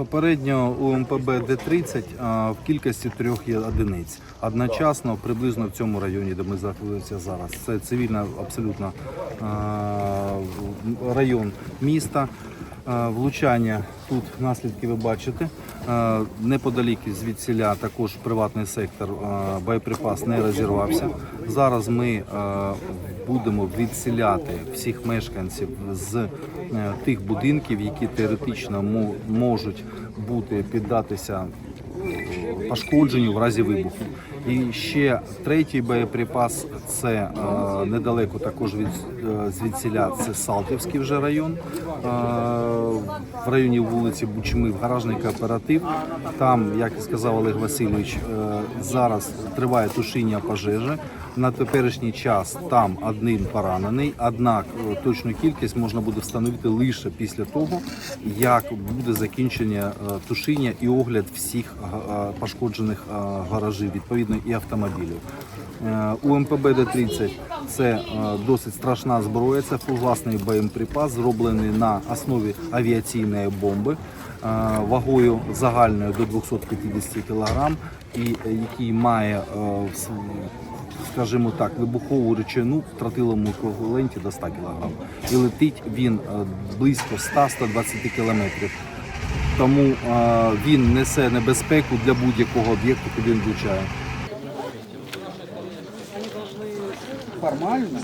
Попередньо у МПБ Д-30 а, в кількості трьох є одиниць. Одночасно, приблизно в цьому районі, де ми знаходимося зараз. Це цивільна абсолютно район міста. Влучання тут наслідки ви бачите. Неподалік звідсіля також приватний сектор боєприпас не розірвався. Зараз ми будемо відселяти всіх мешканців з е, тих будинків, які теоретично можуть бути піддатися пошкодженню в разі вибуху. І ще третій боєприпас це е, недалеко також від е, звідсіля, це Салтівський вже район. Е, в районі вулиці Бучми, гаражний кооператив. Там, як сказав Олег Васильович, е, зараз триває тушіння пожежі. На теперішній час там один поранений, однак е, точну кількість можна буде встановити лише після того, як буде закінчення е, тушіння і огляд всіх е, пошкоджених гаражів, відповідно і автомобілів. Е, У МПБ Д-30 це е, досить страшна зброя, це власний боєприпас, зроблений на основі авіаційної бомби е, вагою загальною до 250 кг, і який має скажімо так, вибухову речовину в тротиловому еквіваленті до 100 кг. І летить він близько 100-120 км. Тому а, він несе небезпеку для будь-якого об'єкту, куди він влучає. формально